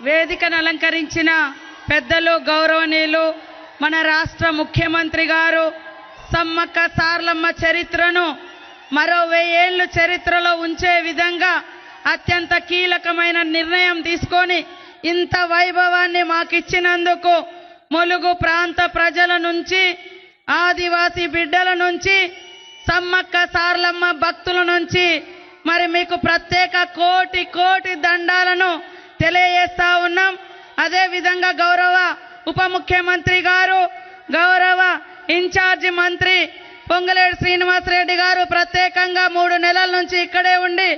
వేదికను అలంకరించిన పెద్దలు గౌరవనీయులు మన రాష్ట్ర ముఖ్యమంత్రి గారు సమ్మక్క సార్లమ్మ చరిత్రను మరో వెయ్యేళ్ళు చరిత్రలో ఉంచే విధంగా అత్యంత కీలకమైన నిర్ణయం తీసుకొని ఇంత వైభవాన్ని మాకిచ్చినందుకు ములుగు ప్రాంత ప్రజల నుంచి ఆదివాసీ బిడ్డల నుంచి సమ్మక్క సార్లమ్మ భక్తుల నుంచి మరి మీకు ప్రత్యేక కోటి కోటి దండాలను తెలియజేస్తా ఉన్నాం. అదేవిధంగా గౌరవ ఉప ముఖ్యమంత్రి గారు గౌరవ ఇన్ఛార్జి మంత్రి పొంగలేడు శ్రీనివాసరెడ్డి గారు ప్రత్యేకంగా మూడు నెలల నుంచి ఇక్కడే ఉండి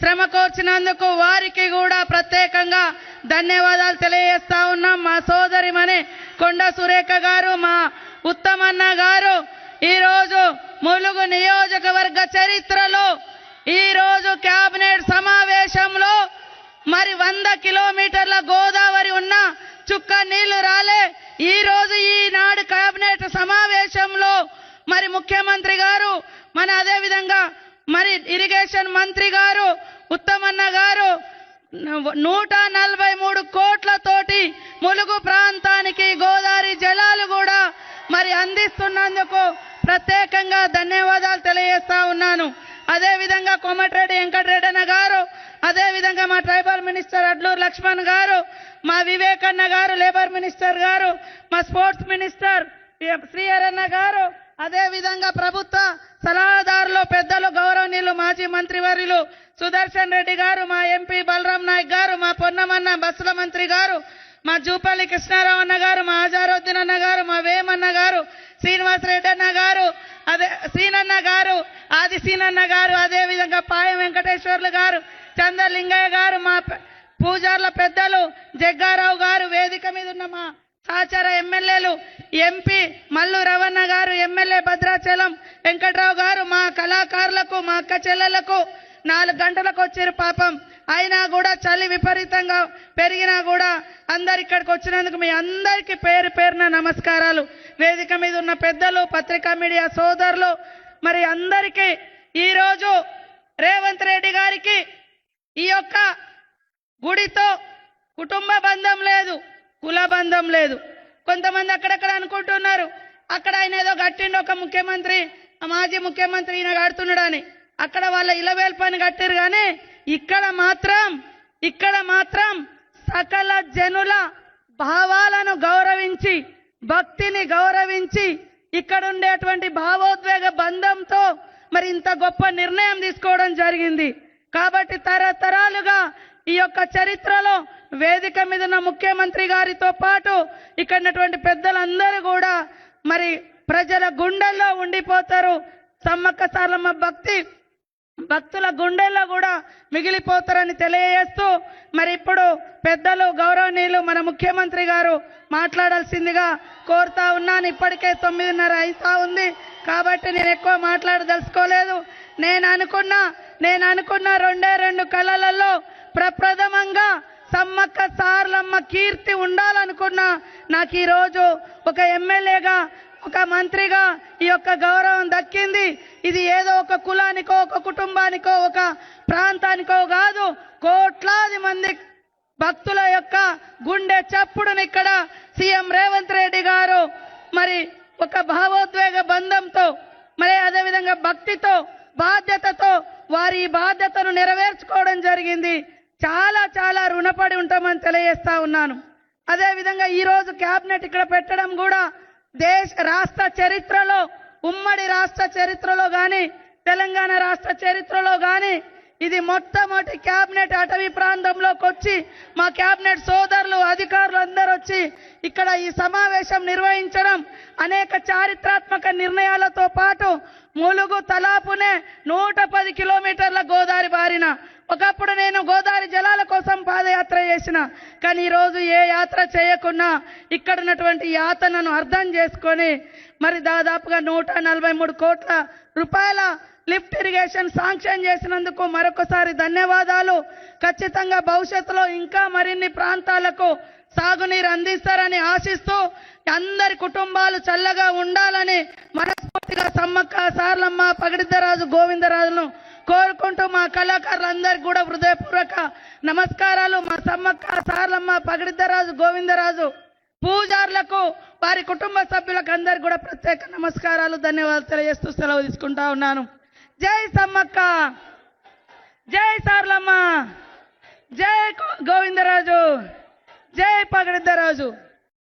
శ్రమ కోర్చినందుకు వారికి కూడా ప్రత్యేకంగా ధన్యవాదాలు తెలియజేస్తా ఉన్నాం. మా సోదరిమణి కొండ సురేఖ గారు మా ఉత్తమన్న గారు ఈరోజు ములుగు నియోజకవర్గ చరిత్రలో ఈరోజు కేబినెట్ సమావేశంలో మరి వంద కిలోమీటర్ల గోదావరి ఉన్న చుక్క నీళ్ళు రాలే. ఈ రోజు ఈనాడు కేబినెట్ సమావేశంలో మరి ముఖ్యమంత్రి గారు మన అదే విధంగా మరి ఇరిగేషన్ మంత్రి గారు ఉత్తమన్న గారు నూట నలభై మూడు కోట్లతోటి ములుగు ప్రాంతానికి గోదావరి జలాలు కూడా మరి అందిస్తున్నందుకు ప్రత్యేకంగా ధన్యవాదాలు తెలియజేస్తా ఉన్నాను. అదేవిధంగా కోమటిరెడ్డి వెంకటరెడ్డి అన్న గారు అదేవిధంగా మా ట్రైబల్ మినిస్టర్ అడ్లూరు లక్ష్మణ్ గారు మా వివేకన్న గారు లేబర్ మినిస్టర్ గారు మా స్పోర్ట్స్ మినిస్టర్ శ్రీహరన్న గారు అదేవిధంగా ప్రభుత్వ సలహాదారులు పెద్దలు గౌరవనీయులు మాజీ మంత్రివర్యులు సుదర్శన్ రెడ్డి గారు మా ఎంపీ బలరాం నాయక్ గారు మా పొన్నమన్న బస్సుల మంత్రి గారు మా జూపల్లి కృష్ణారావు అన్న గారు మా ఆజారుద్దీన్ అన్న గారు మా వేమన్న గారు శ్రీనివాసరెడ్డి అన్న గారు అదే సీనన్న గారు ఆది సీనన్న గారు అదే విధంగా పాయం వెంకటేశ్వర్లు గారు చంద్రలింగయ్య గారు మా పె- పూజార్ల పెద్దలు జగ్గారావు గారు వేదిక మీద ఉన్న మా సహచార ఎమ్మెల్యేలు ఎంపీ మల్లు రవణ గారు ఎమ్మెల్యే భద్రాచలం వెంకట్రావు గారు మా కళాకారులకు మా అక్క చెల్లెలకు నాలుగు గంటలకు వచ్చారు పాపం. అయినా కూడా చలి విపరీతంగా పెరిగినా కూడా అందరు ఇక్కడికి వచ్చినందుకు మీ అందరికీ పేరు పేరున నమస్కారాలు. వేదిక మీద ఉన్న పెద్దలు పత్రికా మీడియా సోదరులు మరి అందరికీ ఈరోజు రేవంత్ రెడ్డి గారికి ఈ యొక్క గుడితో కుటుంబ బంధం లేదు కుల బంధం లేదు. కొంతమంది అక్కడక్కడ అనుకుంటున్నారు అక్కడ ఆయన ఏదో కట్టిండు ఒక ముఖ్యమంత్రి ఆ మాజీ ముఖ్యమంత్రి ఈయన కడుతున్నాడని. అక్కడ వాళ్ళ ఇలవేల్ పని కట్టారు కానీ ఇక్కడ మాత్రం ఇక్కడ మాత్రం సకల జనుల భావాలను గౌరవించి భక్తిని గౌరవించి ఇక్కడ ఉండేటువంటి భావోద్వేగ బంధంతో మరి ఇంత గొప్ప నిర్ణయం తీసుకోవడం జరిగింది. కాబట్టి తరతరాలుగా ఈ యొక్క చరిత్రలో వేదిక మీద ఉన్న ముఖ్యమంత్రి గారితో పాటు ఇక్కడ ఉన్నటువంటి పెద్దలందరూ కూడా మరి ప్రజల గుండెల్లో ఉండిపోతారు. సమ్మక్క సార్లమ్మ భక్తి భక్తుల గుండెల్లో కూడా మిగిలిపోతారని తెలియజేస్తూ మరి ఇప్పుడు పెద్దలు గౌరవనీయులు మన ముఖ్యమంత్రి గారు మాట్లాడాల్సిందిగా కోరుతా ఉన్నాను. ఇప్పటికే తొమ్మిదిన్నర అయితా ఉంది. కాబట్టి నేను ఎక్కువ మాట్లాడదలుచుకోలేదు. నేను అనుకున్న నేను అనుకున్న రెండే రెండు కళలలో ప్రప్రథమంగా సమ్మక్క సార్లమ్మ కీర్తి ఉండాలనుకున్నా నాకు ఈరోజు ఒక ఎమ్మెల్యేగా ఒక మంత్రిగా ఈ యొక్క గౌరవం దక్కింది. ఇది ఏదో ఒక కులానికో ఒక కుటుంబానికో ఒక ప్రాంతానికో కాదు. కోట్లాది మంది భక్తుల యొక్క గుండె చప్పుడుని ఇక్కడ సీఎం రేవంత్ రెడ్డి గారు మరి ఒక భావోద్వేగ బంధంతో మరి అదేవిధంగా భక్తితో బాధ్యతతో వారి బాధ్యతను నెరవేర్చుకోవడం జరిగింది. చాలా చాలా రుణపడి ఉంటామని తెలియజేస్తా ఉన్నాను. అదే విధంగా ఈ రోజు క్యాబినెట్ ఇక్కడ పెట్టడం కూడా దేశ రాష్ట్ర చరిత్రలో ఉమ్మడి రాష్ట్ర చరిత్రలో కానీ తెలంగాణ రాష్ట్ర చరిత్రలో కానీ ఇది మొట్టమొదటి క్యాబినెట్ అటవీ ప్రాంతంలోకి వచ్చి మా క్యాబినెట్ సోదరులు అధికారులు అందరూ వచ్చి ఇక్కడ ఈ సమావేశం నిర్వహించడం అనేక చారిత్రాత్మక నిర్ణయాలతో పాటు ములుగు తలాపునే నూట పది కిలోమీటర్ల గోదావరి బారిన. ఒకప్పుడు నేను గోదావరి జలాల యాత్ర చేసిన కానీ ఈరోజు ఏ యాత్ర చేయకున్నా ఇక్కడ ఉన్నటువంటి యాతనను అర్థం చేసుకొని మరి దాదాపుగా నూట నలభై మూడు కోట్ల రూపాయల లిఫ్ట్ ఇరిగేషన్ శాంక్షన్ చేసినందుకు మరొకసారి ధన్యవాదాలు. ఖచ్చితంగా భవిష్యత్తులో ఇంకా మరిన్ని ప్రాంతాలకు సాగునీరు అందిస్తారని ఆశిస్తూ అందరి కుటుంబాలు చల్లగా ఉండాలని మనస్ఫూర్తిగా సమ్మక్క సార్లమ్మ పగిడిద్దరాజు గోవిందరాజును కోరుకుంటూ మా కళాకారులందరికీ కూడా హృదయపూర్వక నమస్కారాలు. మా సమ్మక్క సార్లమ్మ పగిడిద్దరాజు గోవిందరాజు పూజారులకు వారి కుటుంబ సభ్యులకు అందరికి కూడా ప్రత్యేక నమస్కారాలు ధన్యవాదాలు తెలియజేస్తూ సెలవు తీసుకుంటా ఉన్నాను. జై సమ్మక్క! జై సార్లమ్మ! జై గోవిందరాజు! జై పగడిద్దరాజు!